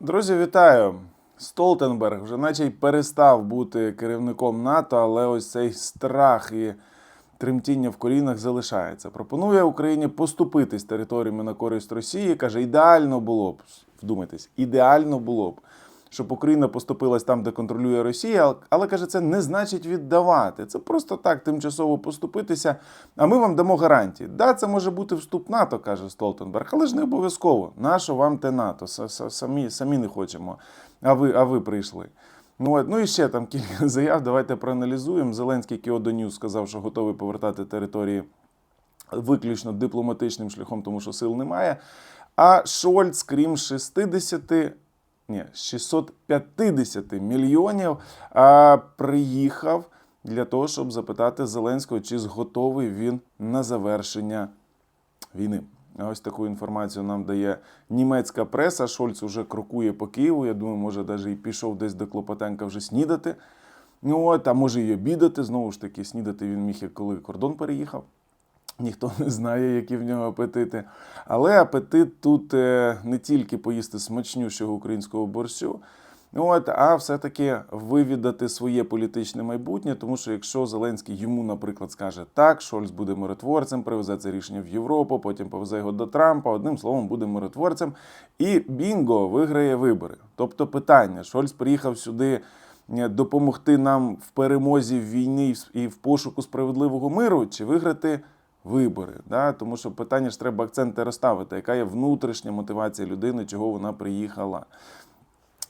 Друзі, вітаю! Столтенберг вже наче й перестав бути керівником НАТО, але ось цей страх і тремтіння в колінах залишається. Пропонує Україні поступитись територіями на користь Росії. Каже, ідеально було б, вдумайтесь, ідеально було б, щоб Україна поступилась там, де контролює Росія, але- каже, це не значить віддавати. Це просто так тимчасово поступитися. А ми вам дамо гарантії. Да, це може бути вступ НАТО, каже Столтенберг, але ж не обов'язково. Нащо вам те НАТО? Са- са- Самі, самі не хочемо. А ви, а ви прийшли. Ну, ну і ще там кілька заяв. Давайте проаналізуємо. Зеленський Кіодо сказав, що готовий повертати території виключно дипломатичним шляхом, тому що сил немає. А Шольц, крім 60, ні, 650 мільйонів, а, приїхав для того, щоб запитати Зеленського, чи готовий він на завершення війни. Ось таку інформацію нам дає німецька преса. Шольц уже крокує по Києву. Я думаю, може, навіть і пішов десь до Клопотенка вже снідати. Ну от, а може і обідати. Знову ж таки, снідати він міг, коли кордон переїхав. Ніхто не знає, які в нього апетити. Але апетит тут е, не тільки поїсти смачнющого українського борщу, от, а все-таки вивідати своє політичне майбутнє. Тому що якщо Зеленський йому, наприклад, скаже так, Шольц буде миротворцем, привезе це рішення в Європу, потім повезе його до Трампа, одним словом, буде миротворцем, і Бінго виграє вибори. Тобто питання: Шольц приїхав сюди е, допомогти нам в перемозі в війні і в пошуку справедливого миру, чи виграти вибори. Да? Тому що питання ж треба акценти розставити, яка є внутрішня мотивація людини, чого вона приїхала.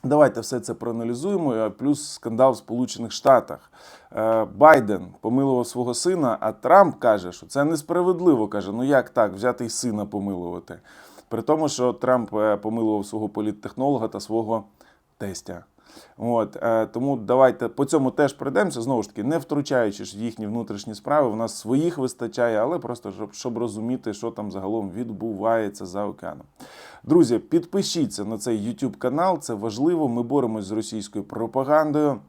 Давайте все це проаналізуємо. Плюс скандал в Сполучених Штатах. Е, Байден помилував свого сина, а Трамп каже, що це несправедливо. Каже, ну як так, взяти й сина помилувати. При тому, що Трамп е, помилував свого політтехнолога та свого тестя. От, е, тому давайте по цьому теж пройдемося. Знову ж таки, не втручаючи ж в їхні внутрішні справи. У нас своїх вистачає, але просто щоб, щоб розуміти, що там загалом відбувається за океаном. Друзі, підпишіться на цей YouTube канал. Це важливо. Ми боремось з російською пропагандою.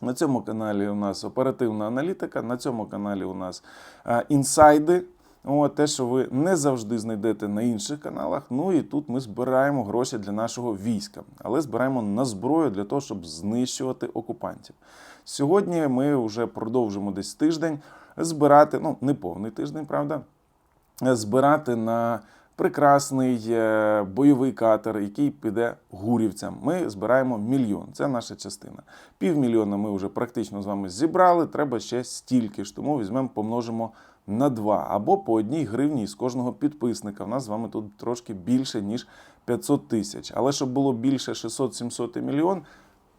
На цьому каналі у нас оперативна аналітика, на цьому каналі у нас е, інсайди. От, те, що ви не завжди знайдете на інших каналах. Ну і тут ми збираємо гроші для нашого війська, але збираємо на зброю для того, щоб знищувати окупантів. Сьогодні ми вже продовжимо десь тиждень збирати, ну не повний тиждень, правда, збирати на прекрасний е, бойовий катер, який піде гурівцям. Ми збираємо мільйон. Це наша частина. Півмільйона ми вже практично з вами зібрали. Треба ще стільки ж. Тому візьмемо, помножимо на два або по одній гривні з кожного підписника. У нас з вами тут трошки більше ніж 500 тисяч. Але щоб було більше 600-700 і мільйон,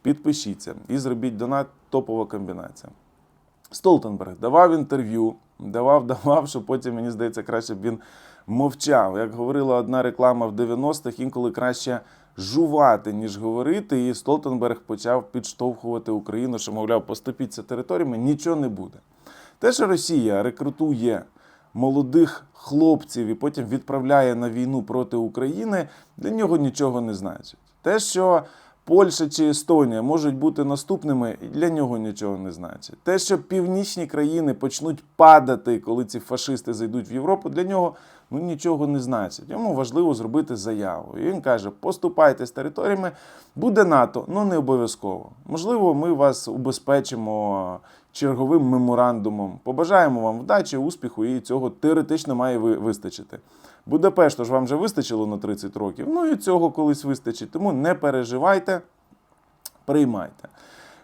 підпишіться і зробіть донат. Топова комбінація. Столтенберг давав інтерв'ю, давав, давав, що потім, мені здається, краще б він мовчав. Як говорила одна реклама в 90-х, інколи краще жувати, ніж говорити. І Столтенберг почав підштовхувати Україну, що, мовляв, поступіться територіями, нічого не буде. Те, що Росія рекрутує молодих хлопців і потім відправляє на війну проти України, для нього нічого не значить. Те, що Польща чи Естонія можуть бути наступними, для нього нічого не значить. Те, що північні країни почнуть падати, коли ці фашисти зайдуть в Європу, для нього ну, нічого не значить. Йому важливо зробити заяву. І він каже: поступайте з територіями, буде НАТО, ну не обов'язково. Можливо, ми вас убезпечимо черговим меморандумом. Побажаємо вам вдачі, успіху, і цього теоретично має ви- вистачити. Будапешту ж вам вже вистачило на 30 років. Ну і цього колись вистачить. Тому не переживайте, приймайте.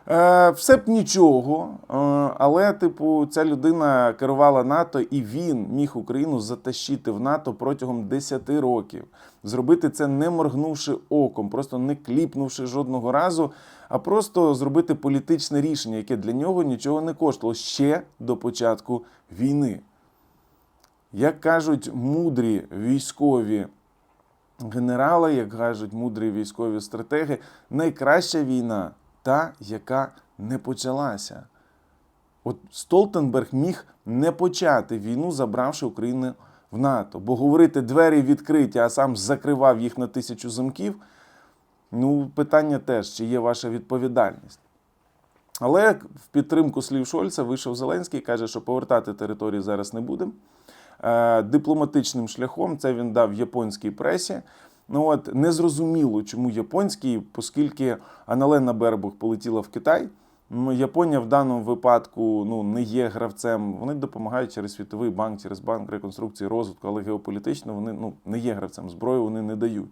Е, все б нічого, е, але, типу, ця людина керувала НАТО, і він міг Україну затащити в НАТО протягом 10 років. Зробити це не моргнувши оком, просто не кліпнувши жодного разу, а просто зробити політичне рішення, яке для нього нічого не коштувало ще до початку війни. Як кажуть мудрі військові генерали, як кажуть мудрі військові стратеги, найкраща війна та, яка не почалася. От Столтенберг міг не почати війну, забравши Україну в НАТО. Бо говорити двері відкриті, а сам закривав їх на тисячу замків. Ну, питання теж, чи є ваша відповідальність. Але в підтримку слів Шольца вийшов Зеленський і каже, що повертати території зараз не будемо. Е, Дипломатичним шляхом це він дав японській пресі. Ну от незрозуміло, чому японський, оскільки Аналена Бербух полетіла в Китай. Ну, Японія в даному випадку ну, не є гравцем. Вони допомагають через Світовий банк, через банк реконструкції розвитку, але геополітично вони ну, не є гравцем. Зброю вони не дають.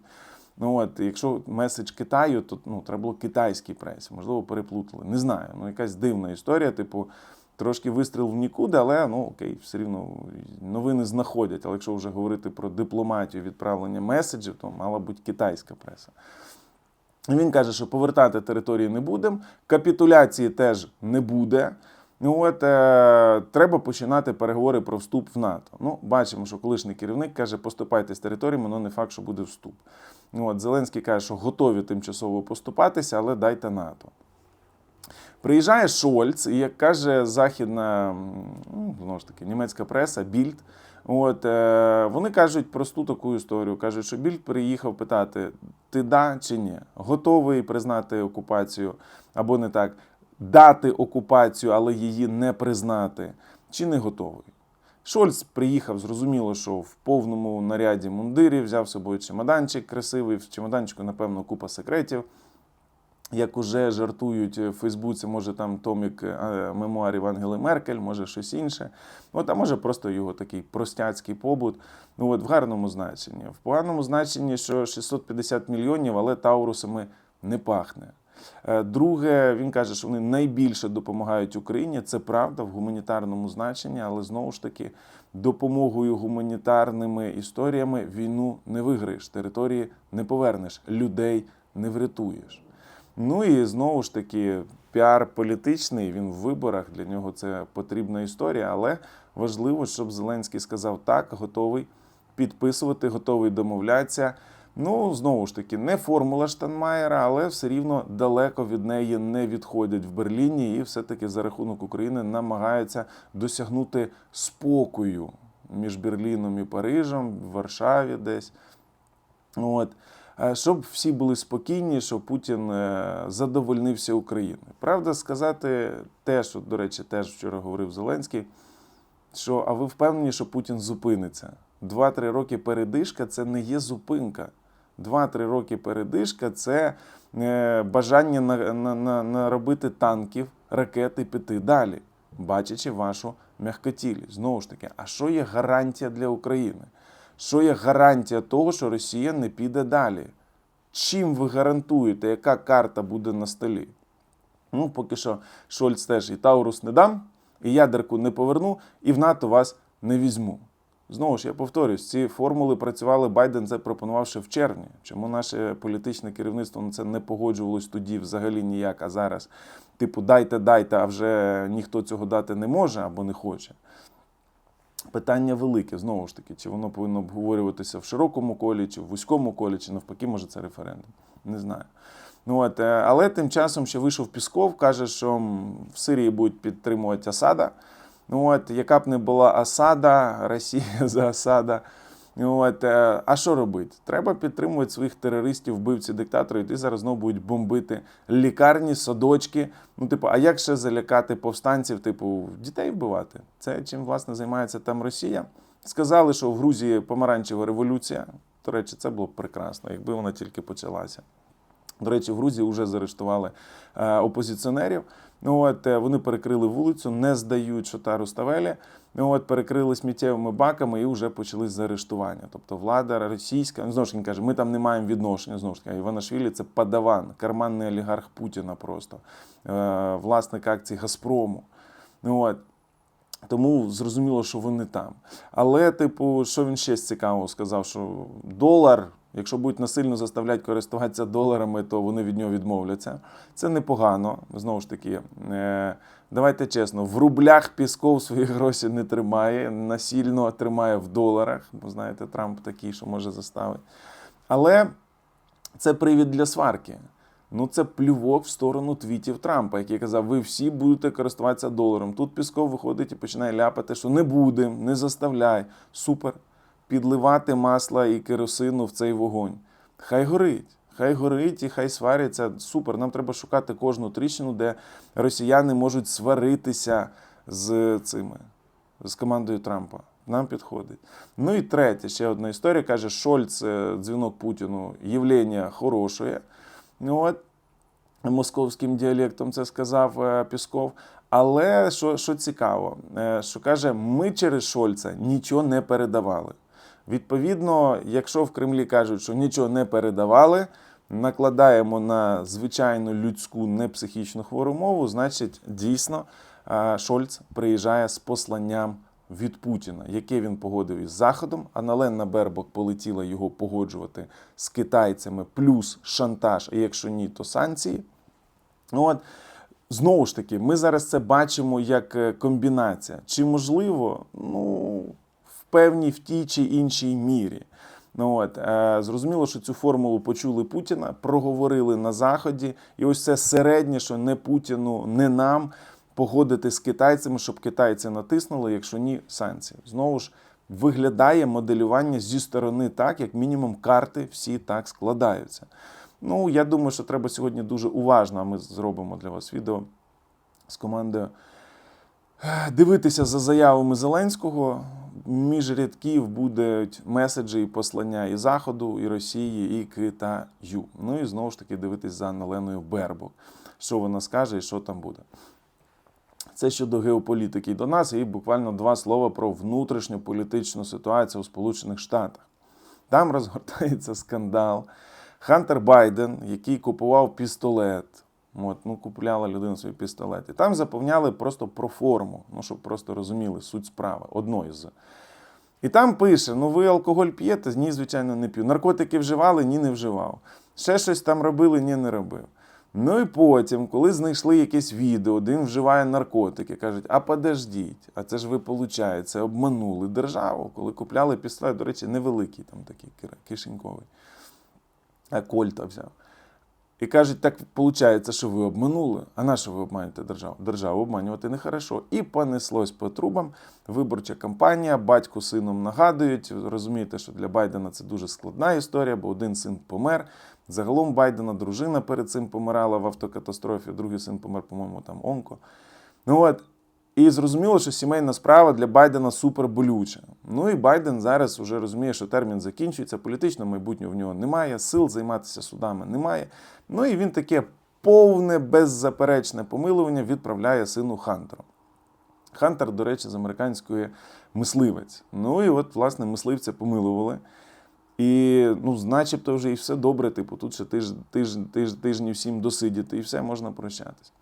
Ну от, якщо меседж Китаю, то ну, треба було китайській пресі, можливо, переплутали. Не знаю. Ну, якась дивна історія, типу, трошки вистріл в нікуди, але ну окей, все рівно новини знаходять. Але якщо вже говорити про дипломатію відправлення меседжів, то мала бути китайська преса. Він каже, що повертати території не будемо, капітуляції теж не буде. Ну от е, треба починати переговори про вступ в НАТО. Ну, бачимо, що колишній керівник каже, поступайте з територіями, але не факт, що буде вступ. Ну, от Зеленський каже, що готові тимчасово поступатися, але дайте НАТО. Приїжджає Шольц, і як каже західна ну, знову ж таки німецька преса, Більд. От е, вони кажуть просту таку історію. кажуть, що Більд приїхав питати: ти да чи ні? Готовий признати окупацію або не так, дати окупацію, але її не признати, чи не готовий? Шольц приїхав, зрозуміло, що в повному наряді мундирі взяв з собою чемоданчик красивий. В чемоданчику, напевно, купа секретів. Як уже жартують в Фейсбуці, може там томік е, мемуарів Ангели Меркель, може щось інше. От, а може просто його такий простяцький побут. Ну от в гарному значенні. В поганому значенні, що 650 мільйонів, але таурусами не пахне. Е, Друге, він каже, що вони найбільше допомагають Україні. Це правда в гуманітарному значенні, але знову ж таки допомогою гуманітарними історіями війну не виграєш, території не повернеш, людей не врятуєш. Ну і знову ж таки, піар політичний, він в виборах, для нього це потрібна історія, але важливо, щоб Зеленський сказав так, готовий підписувати, готовий домовлятися. Ну, знову ж таки, не формула Штанмаєра, але все рівно далеко від неї не відходять в Берліні, і все-таки за рахунок України намагаються досягнути спокою між Берліном і Парижем, в Варшаві десь. От. Е, Щоб всі були спокійні, щоб Путін е, задовольнився Україною. Правда, сказати те, що, до речі, теж вчора говорив Зеленський, що а ви впевнені, що Путін зупиниться? Два-три роки передишка це не є зупинка. Два-три роки передишка це е, бажання на, на, на, наробити танків, ракет і піти далі, бачачи вашу м'якотілість. Знову ж таки, а що є гарантія для України? Що є гарантія того, що Росія не піде далі? Чим ви гарантуєте, яка карта буде на столі? Ну, поки що Шольц теж і Таурус не дам, і ядерку не поверну, і в НАТО вас не візьму. Знову ж я повторюсь, ці формули працювали Байден це пропонував ще в червні. Чому наше політичне керівництво на це не погоджувалось тоді взагалі ніяк, а зараз, типу, дайте, дайте, а вже ніхто цього дати не може або не хоче. Питання велике, знову ж таки, чи воно повинно обговорюватися в широкому колі, чи в вузькому колі, чи навпаки, може це референдум. Не знаю. Ну, от, е, але тим часом ще вийшов Пісков, каже, що в Сирії будуть підтримувати Асада. Ну, от, яка б не була Асада, Росія за Асада. Ну, От, е, а що робити? Треба підтримувати своїх терористів, вбивців, диктаторів, і зараз знову будуть бомбити лікарні, садочки. Ну, типу, а як ще залякати повстанців, типу, дітей вбивати? Це чим власне займається там Росія. Сказали, що в Грузії помаранчева революція. До речі, це було б прекрасно, якби вона тільки почалася. До речі, в Грузії вже заарештували е, опозиціонерів. Ну, от, е, вони перекрили вулицю, не здають Шотару Ставелі. Ну, от, перекрили сміттєвими баками і вже почались заарештування. Тобто влада російська, ну, знову ж таки, каже, ми там не маємо відношення. Знову ж таки, Іванашвілі це падаван, карманний олігарх Путіна просто, е, власник акцій Газпрому. От, тому зрозуміло, що вони там. Але, типу, що він ще цікавого сказав, що долар, якщо будуть насильно заставляти користуватися доларами, то вони від нього відмовляться. Це непогано. Знову ж таки, е, давайте чесно, в рублях Пісков свої гроші не тримає, насильно тримає в доларах, бо знаєте, Трамп такий, що може заставити. Але це привід для сварки. Ну, це плювок в сторону твітів Трампа, який казав, ви всі будете користуватися доларом. Тут Пісков виходить і починає ляпати, що не будемо, не заставляй. Супер. Підливати масла і керосину в цей вогонь. Хай горить. Хай горить і хай сваряться. Супер. Нам треба шукати кожну тріщину, де росіяни можуть сваритися з цими, з командою Трампа. нам підходить. Ну і третє, ще одна історія. Каже, Шольц, е, дзвінок Путіну, явлення хороше. От, московським діалектом це сказав е, Пісков. Але що, що цікаво, е, що каже, ми через Шольца нічого не передавали. Відповідно, якщо в Кремлі кажуть, що нічого не передавали, накладаємо на звичайну людську непсихічну хвору мову, значить, дійсно Шольц приїжджає з посланням від Путіна, яке він погодив із Заходом. Аналенна Бербок полетіла його погоджувати з китайцями, плюс шантаж, і якщо ні, то санкції. Ну, от, знову ж таки, ми зараз це бачимо як е, комбінація. Чи можливо, ну, певній в тій чи іншій мірі. Ну, от, е, зрозуміло, що цю формулу почули Путіна, проговорили на Заході, і ось це середнє, що не Путіну, не нам погодити з китайцями, щоб китайці натиснули, якщо ні, санкції. Знову ж виглядає моделювання зі сторони так, як мінімум карти всі так складаються. Ну, я думаю, що треба сьогодні дуже уважно, а ми зробимо для вас відео з командою. е, Дивитися за заявами Зеленського. Між рядків будуть меседжі і послання і Заходу, і Росії, і Китаю. Ну і знову ж таки дивитись за Наленою Бербок, що вона скаже і що там буде. Це щодо геополітики до нас, і буквально два слова про внутрішню політичну ситуацію у Сполучених Штатах. Там розгортається скандал. Хантер Байден, який купував пістолет. От, ну, купляла людина свій пістолет. І там заповняли просто про форму, ну, щоб просто розуміли суть справи, одної з. І там пише: ну ви алкоголь п'єте? Ні, звичайно, не п'ю. Наркотики вживали, ні, не вживав. Ще щось там робили, ні, не робив. Ну і потім, коли знайшли якесь відео, де він вживає наркотики, кажуть, а подождіть, а це ж ви, виходить, обманули державу, коли купляли пістолет, до речі, невеликий, там такий кишеньковий, а кольта взяв. І кажуть, так виходить, що ви обманули. А на що ви обманюєте державу? Державу обманювати нехорошо. І понеслось по трубам. Виборча кампанія, батько з сином нагадують. Розумієте, що для Байдена це дуже складна історія, бо один син помер. Загалом Байдена дружина перед цим помирала в автокатастрофі, другий син помер, по-моєму, там онко. Ну от. І зрозуміло, що сімейна справа для Байдена супер болюча. Ну і Байден зараз вже розуміє, що термін закінчується, політичного майбутнього в нього немає, сил займатися судами немає. Ну і він таке повне, беззаперечне помилування відправляє сину Хантеру. Хантер, до речі, з американської мисливець. Ну і от, власне, мисливця помилували. І, ну, начебто вже і все добре, типу, тут ще тиж, тиж, тиж, тижні всім досидіти, і все можна прощатись.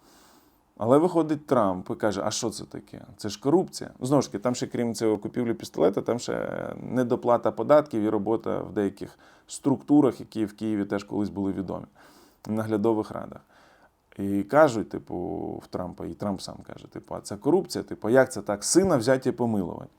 Але виходить Трамп і каже: а що це таке? Це ж корупція. Ну, знову ж таки, там ще крім цього купівлі пістолета, там ще недоплата податків і робота в деяких структурах, які в Києві теж колись були відомі, в наглядових радах. І кажуть, типу, в Трампа, і Трамп сам каже: типу, а це корупція, типу, як це так? Сина взяті помилувати.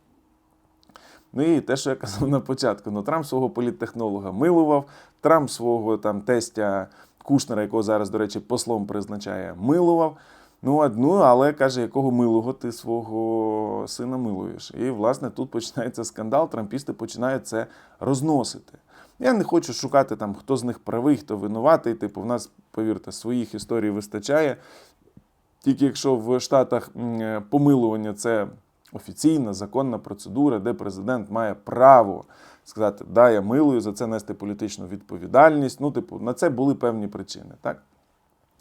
Ну і те, що я казав на початку, ну Трамп свого політтехнолога милував, Трамп свого там тестя Кушнера, якого зараз, до речі, послом призначає, милував. Ну, от, ну, але каже, якого милого ти свого сина милуєш. І, власне, тут починається скандал, трампісти починають це розносити. Я не хочу шукати там, хто з них правий, хто винуватий. Типу, в нас, повірте, своїх історій вистачає. Тільки якщо в Штатах е, помилування це офіційна законна процедура, де президент має право сказати, да, я милую, за це нести політичну відповідальність. Ну, типу, на це були певні причини. Так?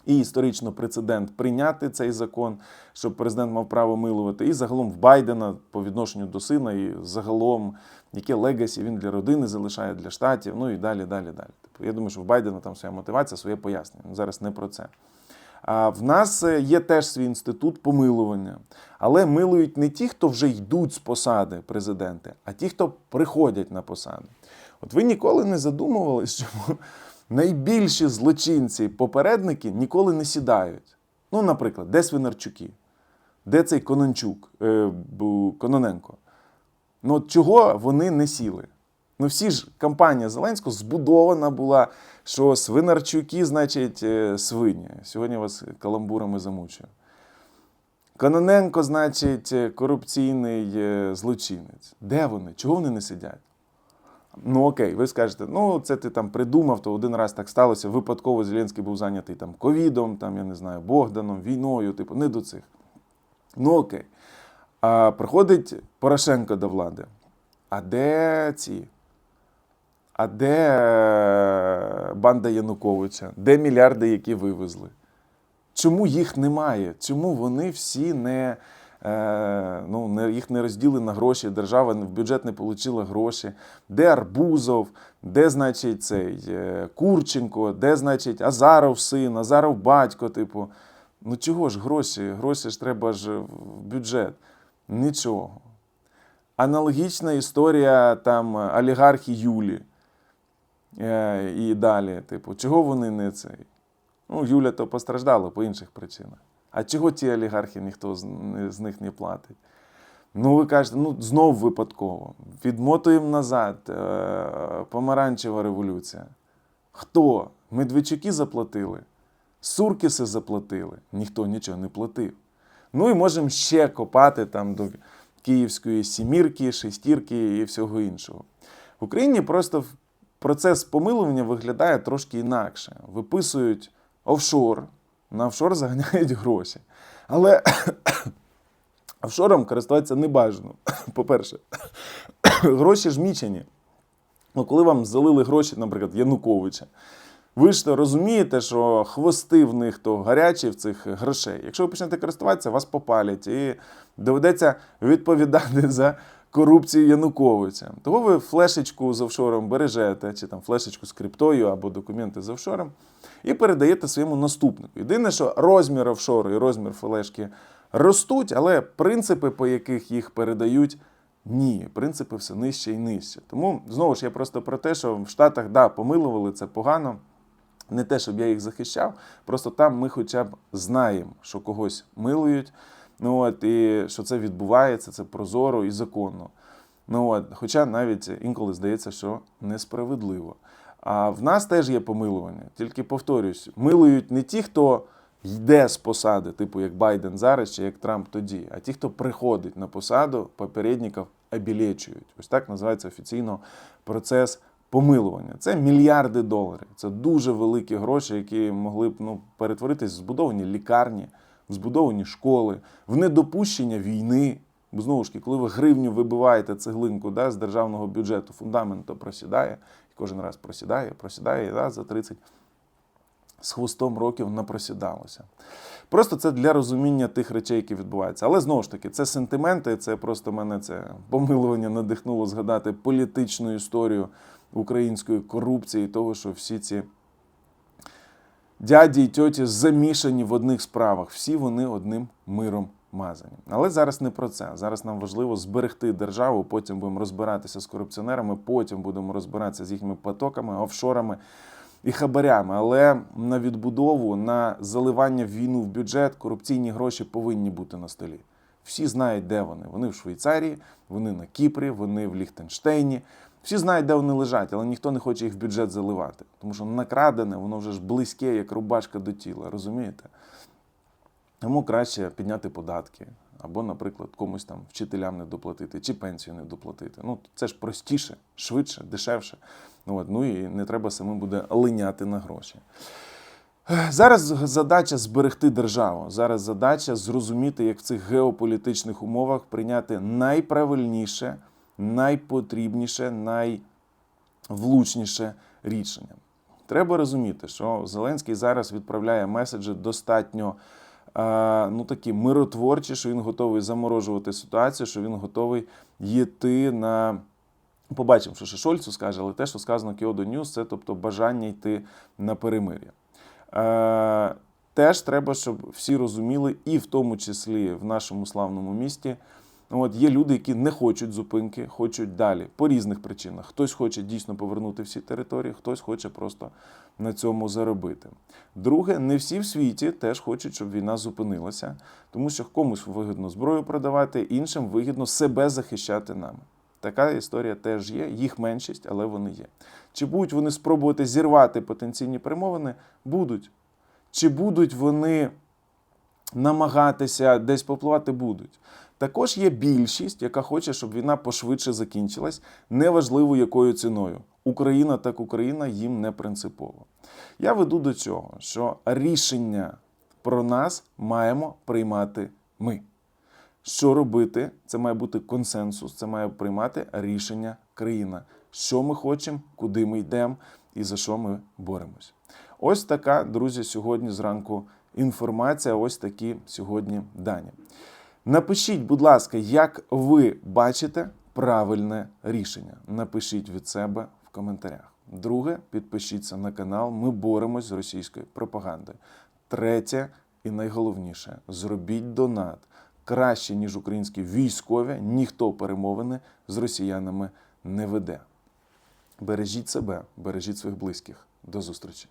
І історично прецедент прийняти цей закон, щоб президент мав право милувати, і загалом в Байдена по відношенню до сина, і загалом яке легасі він для родини залишає для штатів, ну і далі, далі, далі. Типу, я думаю, що в Байдена там своя мотивація, своє пояснення. Зараз не про це. А в нас е, є теж свій інститут помилування, але милують не ті, хто вже йдуть з посади президенти, а ті, хто приходять на посаду. От ви ніколи не задумувалися, що найбільші злочинці, попередники ніколи не сідають. Ну, наприклад, де Свинарчуки? Де цей Конончук, е, Кононенко? Ну, от чого вони не сіли? Ну, всі ж кампанія Зеленського збудована була, що свинарчуки, значить, е, свині. Сьогодні вас каламбурами замучую. Кононенко, значить, е, корупційний е, злочинець. Де вони? Чого вони не сидять? Ну окей, ви скажете, ну це ти там придумав, то один раз так сталося. Випадково Зеленський був зайнятий там ковідом, там, я не знаю, Богданом, війною, типу, не до цих. Ну окей. А приходить Порошенко до влади. А де ці? А де е, банда Януковича? Де мільярди, які вивезли? Чому їх немає? Чому вони всі не, ну, не їх не розділи на гроші? Держава в бюджет не отримала гроші. Де Арбузов, де, значить, цей е, Курченко, де, значить, Азаров син, Азаров батько, типу. Ну чого ж гроші? Гроші ж треба ж в бюджет. Нічого. Аналогічна історія там олігархи Юлі. Е, і далі, типу, чого вони не цей? Ну, Юля то постраждала по інших причинах. А чого ті олігархи ніхто з, них не платить? Ну, ви кажете, ну знов випадково. Відмотуємо назад. Е, помаранчева революція. Хто? Медведчуки заплатили? Суркіси заплатили? Ніхто нічого не платив. Ну і можемо ще копати там до Київської сімірки, шестірки і всього іншого. В Україні просто процес помилування виглядає трошки інакше. Виписують офшор, на офшор заганяють гроші. Але офшором користуватися не бажано. По-перше, гроші ж мічені. Ну, коли вам залили гроші, наприклад, Януковича, ви ж розумієте, що хвости в них то гарячі в цих грошей. Якщо ви почнете користуватися, вас попалять і доведеться відповідати за корупцію Януковича. Того ви флешечку з офшором бережете, чи там флешечку з криптою або документи з офшором, і передаєте своєму наступнику. Єдине, що розмір офшору і розмір флешки ростуть, але принципи, по яких їх передають, ні, принципи все нижче і нижче. Тому знову ж я просто про те, що в Штатах да, помилували це погано. Не те, щоб я їх захищав, просто там ми хоча б знаємо, що когось милують, ну от, і що це відбувається, це прозоро і законно. Ну от, хоча навіть інколи здається, що несправедливо. А в нас теж є помилування. Тільки повторюсь, милують не ті, хто йде з посади, типу як Байден зараз чи як Трамп тоді, а ті, хто приходить на посаду, попередників обілечують. Ось так називається офіційно процес помилування. Це мільярди доларів. Це дуже великі гроші, які могли б ну, перетворитись в збудовані лікарні, в збудовані школи, в недопущення війни. Бо знову ж таки, коли ви гривню вибиваєте цеглинку да, з державного бюджету, фундамент то просідає, кожен раз просідає, просідає, і раз за 30 з хвостом років напросідалося. Просто це для розуміння тих речей, які відбуваються. Але знову ж таки, це сентименти, це просто мене це помилування надихнуло згадати політичну історію української корупції, того, що всі ці дяді і тьоті замішані в одних справах. Всі вони одним миром мазані. Але зараз не про це. Зараз нам важливо зберегти державу. Потім будемо розбиратися з корупціонерами, потім будемо розбиратися з їхніми потоками, офшорами і хабарями. Але на відбудову, на заливання в війну в бюджет корупційні гроші повинні бути на столі. Всі знають, де вони. Вони в Швейцарії, вони на Кіпрі, вони в Ліхтенштейні. Всі знають, де вони лежать, але ніхто не хоче їх в бюджет заливати. Тому що накрадене, воно вже ж близьке, як рубашка до тіла, розумієте? Тому краще підняти податки, або, наприклад, комусь там вчителям не доплатити, чи пенсію не доплатити. Ну, це ж простіше, швидше, дешевше. Ну, от, ну і не треба самим буде линяти на гроші. Зараз задача зберегти державу. Зараз задача зрозуміти, як в цих геополітичних умовах прийняти найправильніше, найпотрібніше, найвлучніше рішення. Треба розуміти, що Зеленський зараз відправляє меседжі достатньо ну, такі миротворчі, що він готовий заморожувати ситуацію, що він готовий йти на. Побачимо, що ще Шольцу скаже, але те, що сказано Кіодо Ньюс, це тобто бажання йти на перемир'я. Е, теж треба, щоб всі розуміли, і в тому числі в нашому славному місті. От є люди, які не хочуть зупинки, хочуть далі по різних причинах. Хтось хоче дійсно повернути всі території, хтось хоче просто на цьому заробити. Друге, не всі в світі теж хочуть, щоб війна зупинилася, тому що комусь вигідно зброю продавати, іншим вигідно себе захищати нами. Така історія теж є, їх меншість, але вони є. Чи будуть вони спробувати зірвати потенційні перемовини? Будуть. Чи будуть вони намагатися десь попливати? Будуть. Також є більшість, яка хоче, щоб війна пошвидше закінчилась, неважливо якою ціною. Україна так Україна їм не принципово. Я веду до цього, що рішення про нас маємо приймати ми. Що робити? Це має бути консенсус, це має приймати рішення країна. Що ми хочемо, куди ми йдемо і за що ми боремось. Ось така, друзі, сьогодні зранку інформація. Ось такі сьогодні дані. Напишіть, будь ласка, як ви бачите правильне рішення. Напишіть від себе в коментарях. Друге, підпишіться на канал. Ми боремось з російською пропагандою. Третє і найголовніше зробіть донат. Краще, ніж українські військові, ніхто перемовини з росіянами не веде. Бережіть себе, бережіть своїх близьких. До зустрічі.